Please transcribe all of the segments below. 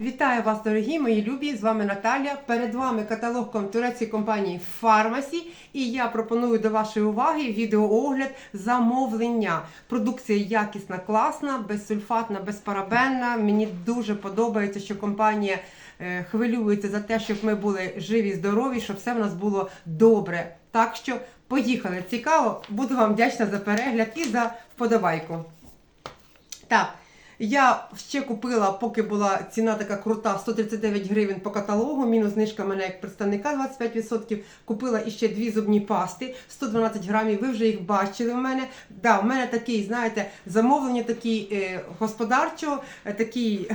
Вітаю вас, дорогі мої любі! З вами Наталя. Перед вами каталог турецької компанії Фармасі. І я пропоную до вашої уваги відеоогляд замовлення. Продукція якісна, класна, безсульфатна, безпарабенна. Мені дуже подобається, що компанія е, хвилюється за те, щоб ми були живі, здорові, щоб все в нас було добре. Так що поїхали. Цікаво, буду вам вдячна за перегляд і за вподобайку. Так, я ще купила, поки була ціна така крута, 139 гривень по каталогу, мінус знижка мене як представника 25%. Купила іще дві зубні пасти, 112 грамів. Ви вже їх бачили в мене. Да, в мене такий, знаєте, замовлення такі е, господарчого, е, такі,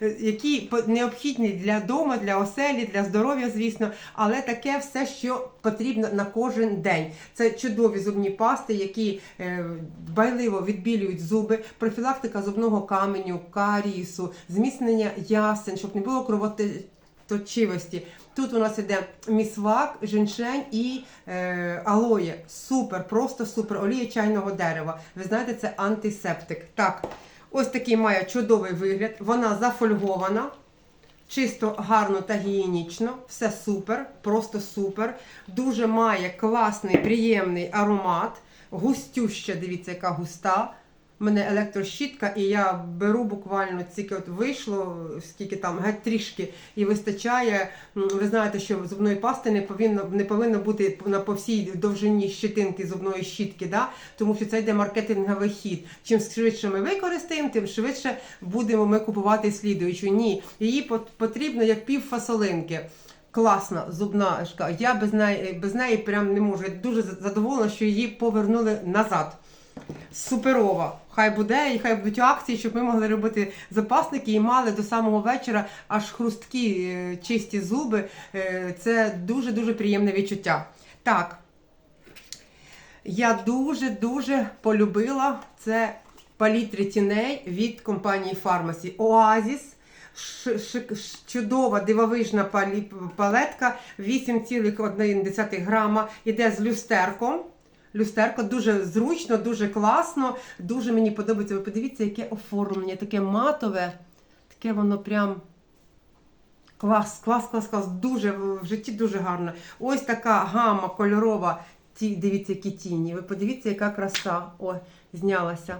які необхідні для дому, для оселі, для здоров'я, звісно, але таке все, що потрібно на кожен день. Це чудові зубні пасти, які е, дбайливо відбілюють зуби, профілактика зубного каменю, карісу, зміцнення ясен, щоб не було кровоточивості. Тут у нас іде місвак, женьшень і е, алоє. Супер, просто супер. Олія чайного дерева. Ви знаєте, це антисептик. Так, ось такий має чудовий вигляд. Вона зафольгована. Чисто гарно та гігієнічно, все супер, просто супер. Дуже має класний, приємний аромат. Густюща, дивіться, яка густа. У мене електрощітка, і я беру буквально тільки от вийшло, скільки там, геть трішки, і вистачає. Ви знаєте, що зубної пасти не повинно, не повинно бути на по всій довжині щитинки зубної щітки, да? тому що це йде маркетинговий хід. Чим швидше ми використаємо, тим швидше будемо ми купувати слідуючу. Ні, її пот- потрібно як пів фасолинки. Класна зубна шка. Я без неї, без неї прям не можу. Я дуже задоволена, що її повернули назад. Суперова. Хай буде і хай будуть акції, щоб ми могли робити запасники і мали до самого вечора аж хрусткі е, чисті зуби. Е, Це дуже-дуже приємне відчуття. Так. Я дуже-дуже полюбила це палітри тіней від компанії Фармасі. Оазіс. Чудова дивовижна палетка 8,1 грама. Іде з люстерком. Люстерко дуже зручно, дуже класно, дуже мені подобається. Ви подивіться, яке оформлення, таке матове, таке воно прям. Клас, клас, клас, клас. Дуже в житті дуже гарно. Ось така гама кольорова. Ті, дивіться, які тіні. Ви подивіться, яка краса. О, знялася.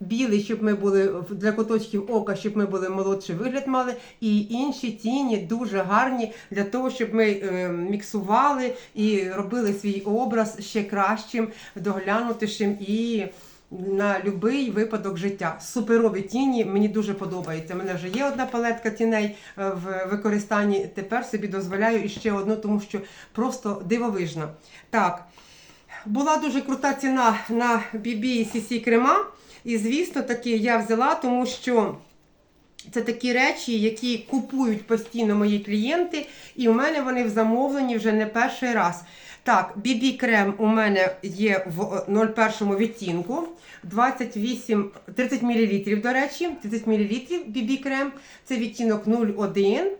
Білий, щоб ми були для куточків ока, щоб ми були молодший вигляд мали. І інші тіні дуже гарні для того, щоб ми е, міксували і робили свій образ ще кращим, доглянутішим і на будь-який випадок життя. Суперові тіні, мені дуже подобається. У мене вже є одна палетка тіней е, в використанні. Тепер собі дозволяю іще одну, тому що просто дивовижно. Так, була дуже крута ціна на BB CC крема. І, звісно, таки я взяла, тому що. Це такі речі, які купують постійно мої клієнти, і у мене вони в замовленні вже не перший раз. Так, BB крем у мене є в 01 відтінку. 28, 30 мл, до речі, 30 мл BB крем. Це відтінок 01.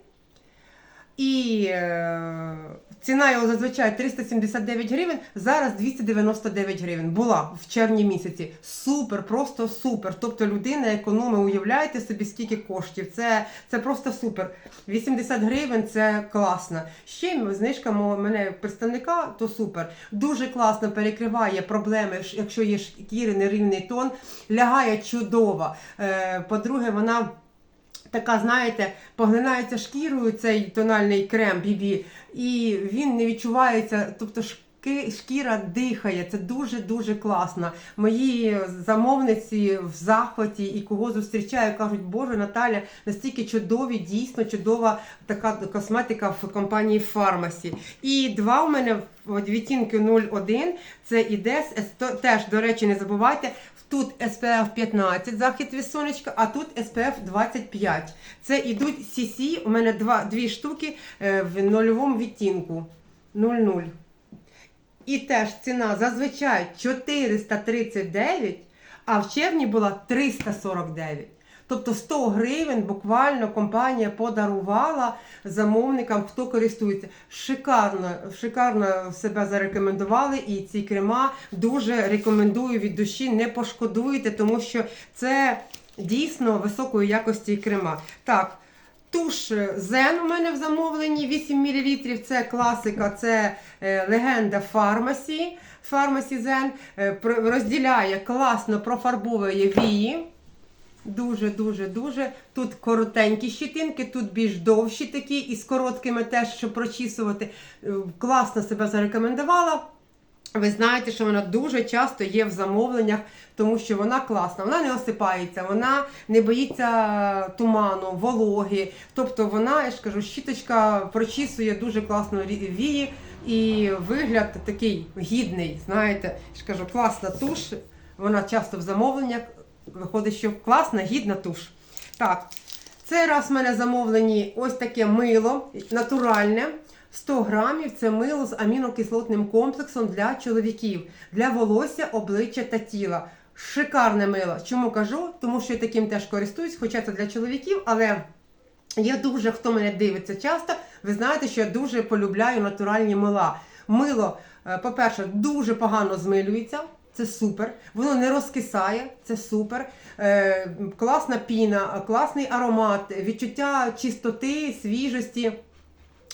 І е, ціна його зазвичай 379 гривень, зараз 299 гривень. Була в червні місяці. Супер, просто супер. Тобто людина економить, уявляєте собі, скільки коштів. Це, це просто супер. 80 гривень це класно. Ще знижка мене представника, то супер. Дуже класно перекриває проблеми, якщо є шкіри, нерівний тон. Лягає чудово. Е, По-друге, вона. Така, знаєте, поглинається шкірою цей тональний крем BB, і він не відчувається, тобто шкіра дихає. Це дуже-дуже класно. Мої замовниці в захваті і кого зустрічаю, кажуть, Боже, Наталя, настільки чудові, дійсно чудова така косметика в компанії Фармасі. І два у мене відтінки 01, це іде теж, до речі, не забувайте. Тут SPF 15 захід від сонечка, а тут SPF 25. Це ідуть CC, у мене два, дві штуки е, в нульовому відтінку. 00. І теж ціна зазвичай 439, а в червні була 349. Тобто 100 гривень буквально компанія подарувала замовникам, хто користується. Шикарно, шикарно себе зарекомендували, і ці крема дуже рекомендую від душі. Не пошкодуєте, тому що це дійсно високої якості крема. Так, Туш Зен у мене в замовленні 8 мл. Це класика, це е, легенда фармасі. Фармасі Зен розділяє класно, профарбовує вії. Дуже, дуже, дуже. Тут коротенькі щитинки, тут більш довші такі і з короткими теж, щоб прочісувати. Е, Класно себе зарекомендувала. Ви знаєте, що вона дуже часто є в замовленнях, тому що вона класна, вона не осипається, вона не боїться туману, вологи. Тобто вона, я ж кажу, щіточка прочісує дуже класно вії і вигляд такий гідний. Знаєте, я ж кажу, класна туш. Вона часто в замовленнях виходить, що класна, гідна туш. Так, цей раз в мене замовлені ось таке мило натуральне. 100 грамів це мило з амінокислотним комплексом для чоловіків, для волосся, обличчя та тіла. Шикарне мило. Чому кажу? Тому що я таким теж користуюсь, хоча це для чоловіків, але я дуже, хто мене дивиться часто, ви знаєте, що я дуже полюбляю натуральні мила. Мило, е, по-перше, дуже погано змилюється. Це супер, воно не розкисає, це супер. Е, класна піна, класний аромат, відчуття чистоти, свіжості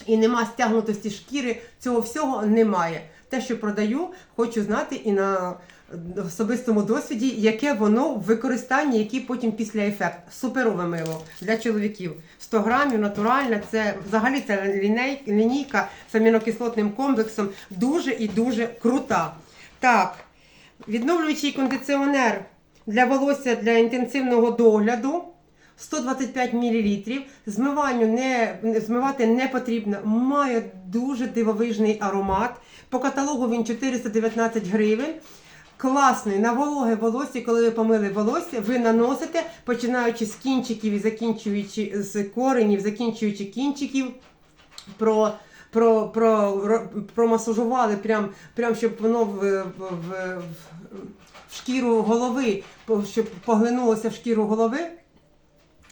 і нема стягнутості шкіри. Цього всього немає. Те, що продаю, хочу знати і на особистому досвіді, яке воно в використанні, який потім після ефект. Суперове мило для чоловіків. 100 грамів, натуральне, це взагалі це ліней- лінійка з амінокислотним комплексом дуже і дуже крута. Так, відновлюючий кондиціонер для волосся для інтенсивного догляду. 125 мл. Змиванню не, змивати не потрібно. Має дуже дивовижний аромат. По каталогу він 419 гривень. Класний на вологе волосся, коли ви помили волосся, ви наносите, починаючи з кінчиків і закінчуючи з коренів, закінчуючи кінчиків, про, про, про, ро- промасажували, прям, прям щоб воно в, в, в, шкіру голови, щоб поглинулося в шкіру голови.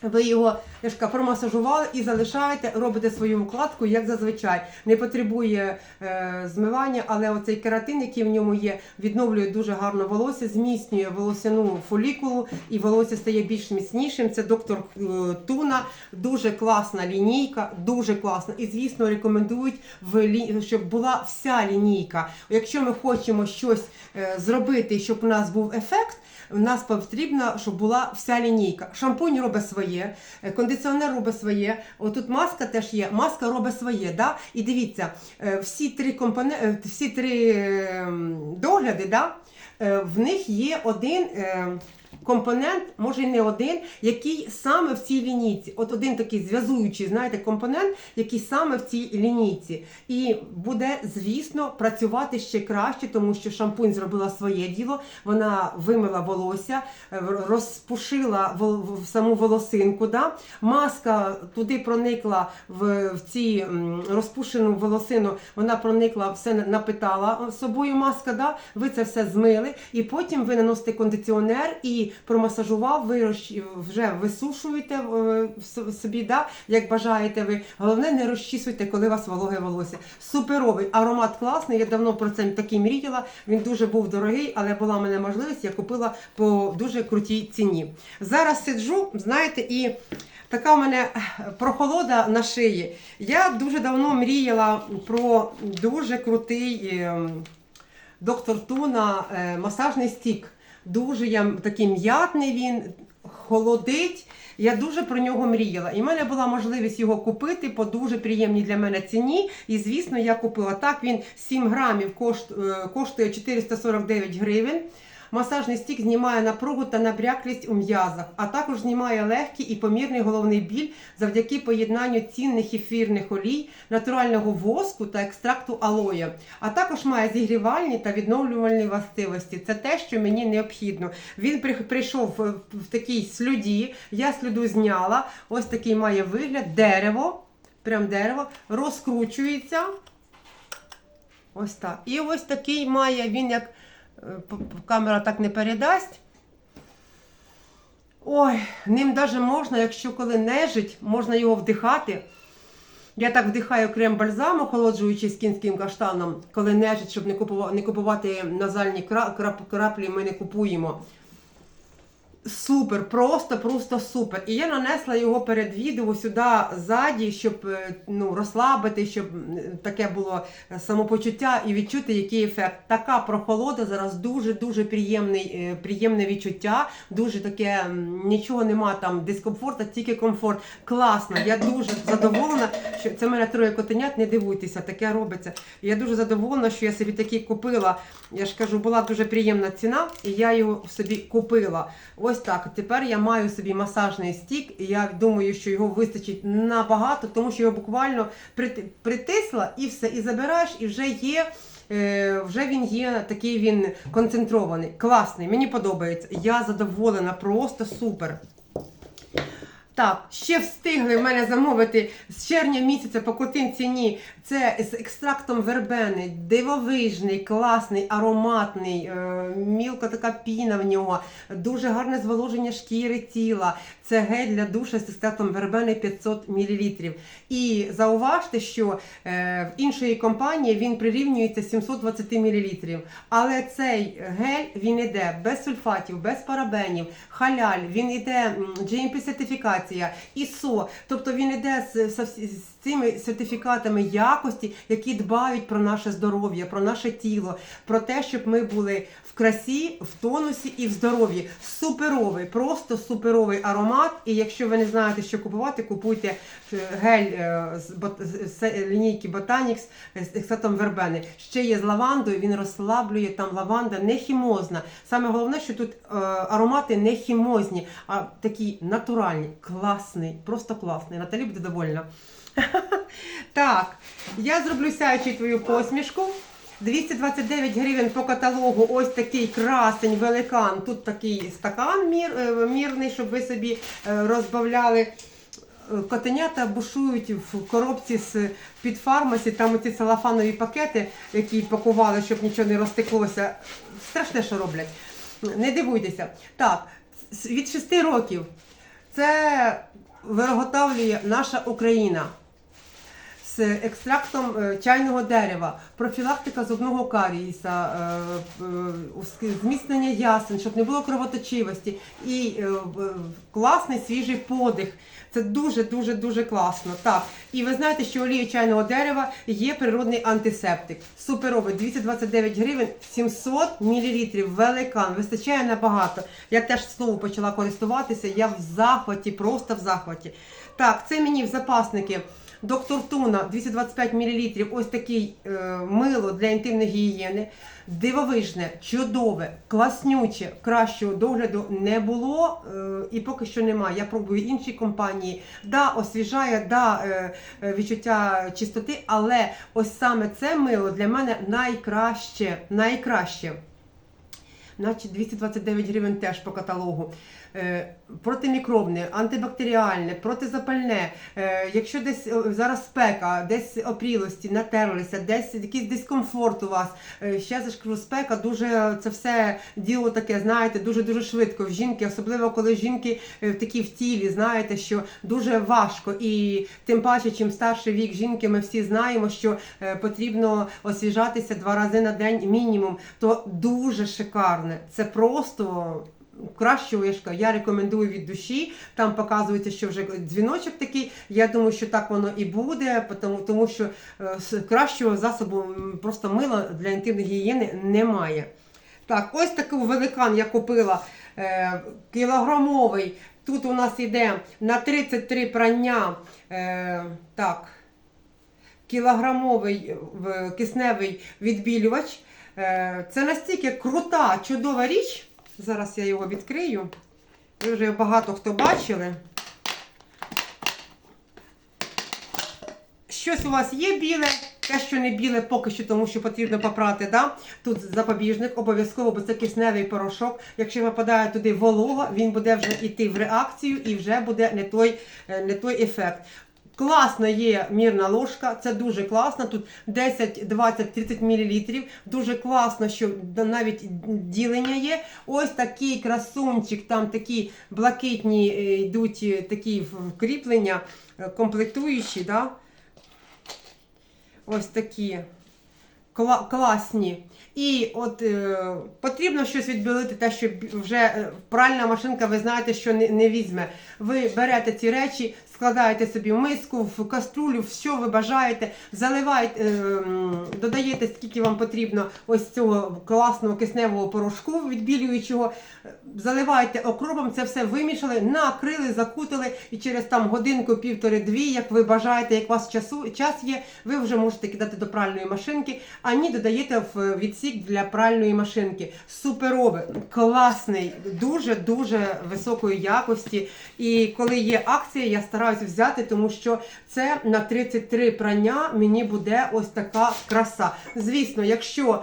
Ви його я промасажували і залишаєте, робите свою укладку, як зазвичай. Не потребує е, змивання, але оцей кератин, який в ньому є, відновлює дуже гарно волосся, зміцнює волосяну фолікулу, і волосся стає більш міцнішим. Це доктор е, Туна, дуже класна лінійка, дуже класна. І звісно, рекомендують в щоб була вся лінійка. Якщо ми хочемо щось е, зробити, щоб у нас був ефект. У нас потрібно, щоб була вся лінійка. Шампунь робить своє, е, кондиціонер робить своє. Отут маска теж є. Маска робить своє. Да? І дивіться, е, всі три компоненти, всі три е, догляди, да? е, в них є один. Е, Компонент, може і не один, який саме в цій лінійці. От один такий зв'язуючий, знаєте, компонент, який саме в цій лінійці. І буде, звісно, працювати ще краще, тому що шампунь зробила своє діло. Вона вимила волосся, е, розпушила саму волосинку. Да? Маска туди проникла в, в ці розпушену волосину, вона проникла, все напитала собою маска. Да? Ви це все змили, і потім ви наносите кондиціонер і промасажував, ви вже висушуєте е, собі, да? як бажаєте ви. Головне, не розчісуйте, коли у вас вологе волосся. Суперовий аромат класний. Я давно про це такий мріяла. Він дуже був дорогий, але була в мене можливість, я купила по дуже крутій ціні. Зараз сиджу, знаєте, і. Така в мене прохолода на шиї. Я дуже давно мріяла про дуже крутий ем, доктор Туна е, масажний стік. Дуже я такий м'ятний він, холодить. Я дуже про нього мріяла. І в мене була можливість його купити по дуже приємній для мене ціні. І звісно, я купила так. Він 7 грамів кошт- е, коштує 449 гривень. Масажний стік знімає напругу та набряклість у м'язах, а також знімає легкий і помірний головний біль завдяки поєднанню цінних ефірних олій, натурального воску та екстракту алоя. А також має зігрівальні та відновлювальні властивості. Це те, що мені необхідно. Він прийшов в, в такій слюді, я слюду зняла. Ось такий має вигляд, дерево, прям дерево, розкручується. Ось так. І ось такий має він, як е, камера так не передасть. Ой, ним даже можна, якщо коли нежить, можна його вдихати. Я так вдихаю крем бальзам, охолоджуючи з кінським каштаном, коли нежить, щоб не купувати, не купувати назальні краплі, ми не купуємо. Супер, просто, просто супер. І я нанесла його перед відео сюди ззаді, щоб е, ну, розслабити, щоб таке було е, самопочуття і відчути, який ефект. Така прохолода зараз дуже-дуже приємний, е, приємне відчуття. Дуже таке нічого нема там дискомфорту, тільки комфорт. Класно. Я дуже задоволена, що це в мене троє котенят, не дивуйтеся, таке робиться. Я дуже задоволена, що я собі такі купила. Я ж кажу, була дуже приємна ціна, і я його собі купила. Ось так. Тепер я маю собі масажний стік, і я думаю, що його вистачить набагато, тому що його буквально притисла і все, і забираєш, і вже є. е, Вже він є такий він концентрований, класний, мені подобається. Я задоволена, просто супер. Так, ще встигли в мене замовити з червня місяця по крутим ціні. Це з екстрактом вербени, дивовижний, класний, ароматний, е, мілка така піна в нього, дуже гарне зволоження шкіри тіла. Це гель для душа з екстрактом вербени 500 мл. І зауважте, що е, в іншої компанії він прирівнюється 720 мл. Але цей гель він йде без сульфатів, без парабенів, халяль, він іде GMP сертифікація, ISO, тобто він іде з, з, з цими сертифікатами якості, які дбають про наше здоров'я, про наше тіло, про те, щоб ми були в красі, в тонусі і в здоров'ї. Суперовий, просто суперовий аромат. І якщо ви не знаєте, що купувати, купуйте е, гель е, з, лінійки Botanix з екстрактом вербени. Ще є з лавандою, він розслаблює, там лаванда не хімозна. Саме головне, що тут е, аромати не хімозні, а такі натуральні, класний, просто класний. Наталі буде довольна. Так, я зроблю сяючи твою посмішку. 229 гривень по каталогу. Ось такий красень, великан. Тут такий стакан мір, е, мірний, щоб ви собі е, розбавляли. Е, Котенята бушують в коробці з під фармасі, там оці целофанові пакети, які пакували, щоб нічого не розтеклося. Страшне, що роблять. Не дивуйтеся. Так, від 6 років це виготовлює наша Україна з екстрактом е, чайного дерева, профілактика зубного карієса, е, е, зміцнення ясен, щоб не було кровоточивості і класний свіжий подих. Це дуже дуже дуже класно. Так, і ви знаєте, що олія чайного дерева є природний антисептик. Суперовий 229 гривень, 700 мл. Великан. Вистачає набагато. Я теж знову почала користуватися. Я в захваті, просто в захваті. Так, це мені в запасники. Доктор Туна 225 мл. Ось такий е, мило для інтимної гігієни. Дивовижне, чудове, класнюче, кращого догляду не було е, і поки що немає. Я пробую інші компанії. Да, освіжає, да, е, е, відчуття чистоти, але ось саме це мило для мене найкраще. найкраще. Значить, 229 гривень теж по каталогу. Е, протимікробне, антибактеріальне, протизапальне. Е, якщо десь е, зараз спека, десь опрілості, натерлися, десь якийсь дискомфорт у вас. Ще я ж спека дуже це все діло таке, знаєте, дуже дуже швидко в жінки, особливо коли жінки такі в тілі, знаєте, що дуже важко. І тим паче, чим старший вік жінки, ми всі знаємо, що потрібно освіжатися два рази на день мінімум. То дуже шикарне. Це просто. Кращого я рекомендую від душі. Там показується, що вже дзвіночок такий. Я думаю, що так воно і буде, тому, тому що е, кращого засобу просто мила для інтимної гігієни немає. Так, ось такий великан я купила е, кілограмовий. Тут у нас йде на 33 прання. Е, так, кілограмовий кисневий відбілювач. Е, Це настільки крута, чудова річ. Зараз я його відкрию. Ви вже багато хто бачили. Щось у вас є біле, те, що не біле, поки що, тому що потрібно попрати. Да? Тут запобіжник, обов'язково, бо це кисневий порошок. Якщо випадає туди волога, він буде вже йти в реакцію і вже буде не той, е, не той ефект. Класно є мірна ложка, це дуже класно. Тут 10, 20, 30 мл. Дуже класно, що навіть ділення є. Ось такий красунчик, там такі блакитні е, йдуть е, такі вкріплення, е, комплектуючі. Да? Ось такі. класні. І от е, потрібно щось відбілити, те, що вже пральна машинка, ви знаєте, що не, не візьме. Ви берете ці речі, складаєте собі в миску, в каструлю, в що ви бажаєте, заливаєте, е, додаєте, скільки вам потрібно ось цього класного кисневого порошку відбілюючого, е, заливаєте окропом, це все вимішали, накрили, закутали, і через там годинку, півтори-дві, як ви бажаєте, як у вас часу, час є, ви вже можете кидати до пральної машинки, а ні додаєте в відсік для пральної машинки. Суперове, класний, дуже-дуже високої якості. І коли є акція, я стараюся взяти, тому що це на 33 прання мені буде ось така краса. Звісно, якщо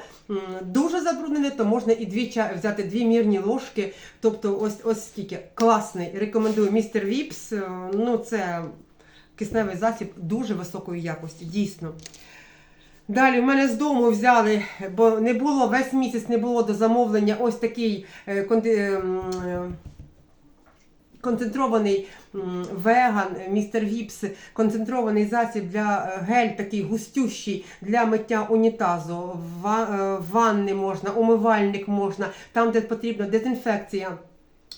дуже забруднене, то можна і дві взяти дві мірні ложки. Тобто, ось ось скільки класний. Рекомендую містер Віпс. Е, Ну, це кисневий засіб дуже високої якості, дійсно. Далі в мене з дому взяли, бо не було весь місяць не було до замовлення ось такий е, конти- е, е, концентрований веган, містер Віпс, концентрований засіб для е, гель, такий густющий для миття унітазу. Е, Ванни можна, умивальник можна, там, де потрібна дезінфекція.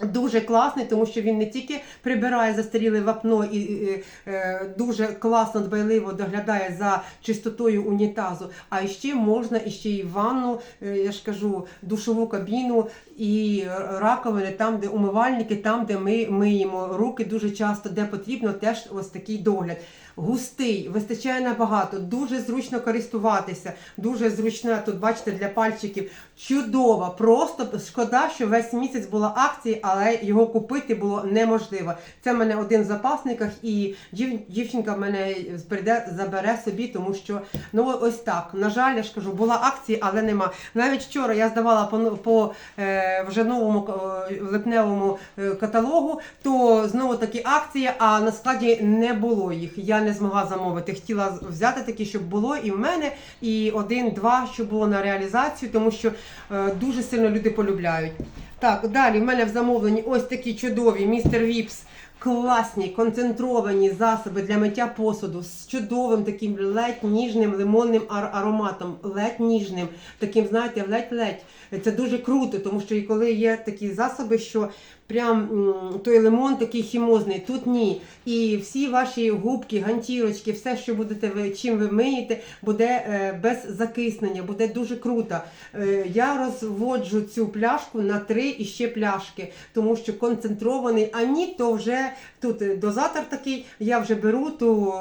Дуже класний, тому що він не тільки прибирає застаріле вапно і, і, е, дуже класно дбайливо доглядає за чистотою унітазу, а ще можна і ванну, е, я ж кажу, душову кабіну і раковини, там, де умивальники, там, де ми миємо руки дуже часто, де потрібно теж ось такий догляд. Густий, вистачає набагато, дуже зручно користуватися, дуже зручна тут, бачите, для пальчиків. Чудова, просто шкода, що весь місяць була акція, але його купити було неможливо. Це в мене один в запасниках, і дів- дівчинка в мене прийде, забере собі, тому що ну ось так. На жаль, я ж кажу, була акція, але нема. Навіть вчора я здавала по, по е, вже новому е, липневому е, каталогу, то знову таки акція, а на складі не було їх. Я не змогла замовити. Хотіла взяти такі, щоб було і в мене, і один-два, щоб було на реалізацію, тому що е, дуже сильно люди полюбляють. Так, далі в мене в замовленні ось такі чудові містер Віпс. Класні концентровані засоби для миття посуду з чудовим таким ледь ніжним лимонним ар- ароматом, ледь ніжним, таким, знаєте, ледь-ледь. Це дуже круто, тому що і коли є такі засоби, що прям той лимон такий хімозний, тут ні. І всі ваші губки, гантірочки, все, що будете ви чим ви миєте, буде е, без закиснення, буде дуже круто. Е, я розводжу цю пляшку на три і ще пляшки, тому що концентрований, а ні, то вже тут дозатор такий. Я вже беру ту е,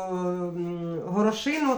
горошину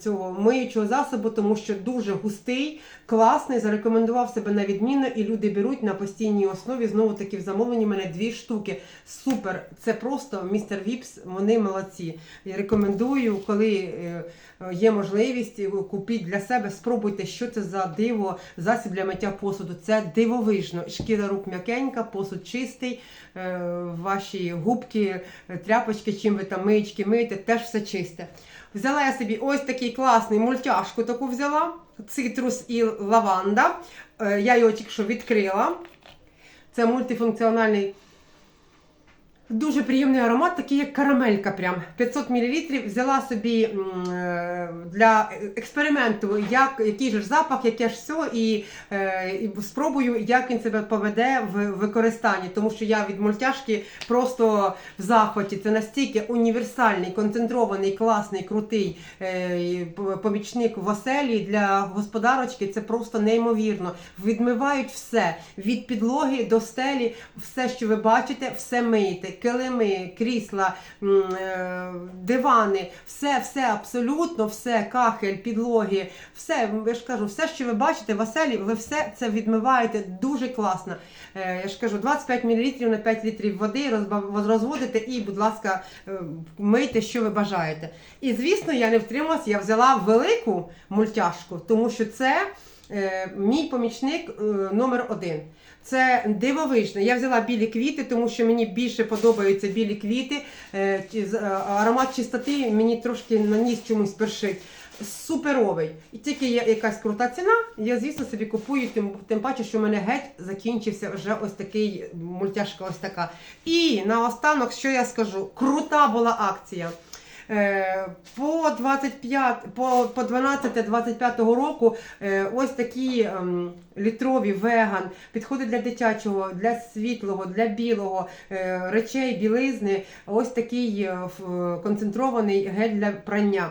цього миючого засобу, тому що дуже густий, класний, зарекомендував себе на відмінно, і люди беруть на постійній основі. Знову таки в замовленні в мене дві штуки. Супер! Це просто містер Віпс, вони молодці. Я рекомендую, коли е, є можливість, е, купіть для себе, спробуйте, що це за диво, засіб для миття посуду. Це дивовижно. Шкіра рук м'якенька, посуд чистий, е, ваші губки, тряпочки, чим ви там миєчки миєте, теж все чисте. Взяла я собі ось такий класний мультяшку таку взяла, цитрус і лаванда. Я його тільки що відкрила. Це мультифункціональний. Дуже приємний аромат, такий як карамелька. Прям 500 мл. Взяла собі е, для експерименту, як, який ж запах, яке ж все, і, е, і спробую, як він себе поведе в використанні. Тому що я від мультяшки просто в захваті. Це настільки універсальний, концентрований, класний, крутий е, помічник в оселі для господарочки. Це просто неймовірно. Відмивають все від підлоги до стелі, все, що ви бачите, все миєте. Килими, крісла, е, дивани, все, все, абсолютно все, кахель, підлоги, все, я ж кажу, все, що ви бачите в оселі, ви все це відмиваєте дуже класно. Е, Я ж кажу, 25 мл на 5 літрів води розводите і, будь ласка, е, мийте, що ви бажаєте. І звісно, я не втрималася, я взяла велику мультяшку, тому що це мій помічник е, номер один. Це дивовижно. Я взяла білі квіти, тому що мені більше подобаються білі квіти. Е, е, Аромат чистоти мені трошки на ніс чомусь першить. Суперовий. І тільки є якась крута ціна, я, звісно, собі купую, тим, тим паче, що в мене геть закінчився вже ось такий мультяшка ось така. І наостанок, що я скажу, крута була акція. Е, По 25, по, по 12-25 року е, ось такі ем, літрові веган підходить для дитячого, для світлого, для білого е, речей, білизни. Ось такий концентрований гель для прання.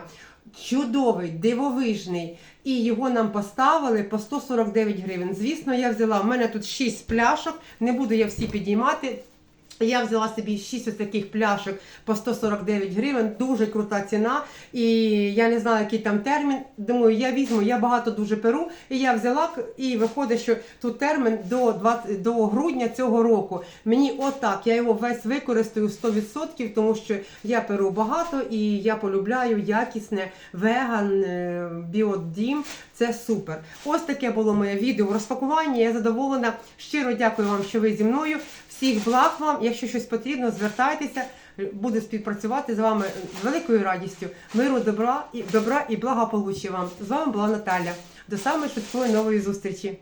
Чудовий, дивовижний. І його нам поставили по 149 гривень. Звісно, я взяла. в мене тут 6 пляшок, не буду я всі підіймати. Я взяла собі 6 ось таких пляшок по 149 гривень, дуже крута ціна. І я не знала, який там термін. Думаю, я візьму, я багато дуже перу. І я взяла і виходить, що тут термін до 20, до грудня цього року. Мені отак, я його весь використаю 100%, тому що я перу багато і я полюбляю якісне веган, е, біодім. Це супер. Ось таке було моє відео розпакування. Я задоволена. Щиро дякую вам, що ви зі мною. Всіх благ вам. Якщо щось потрібно, звертайтеся. Буду співпрацювати з вами з великою радістю. Миру, добра і добра і благополуччя вам. З вами була Наталя. До самої швидкої нової зустрічі.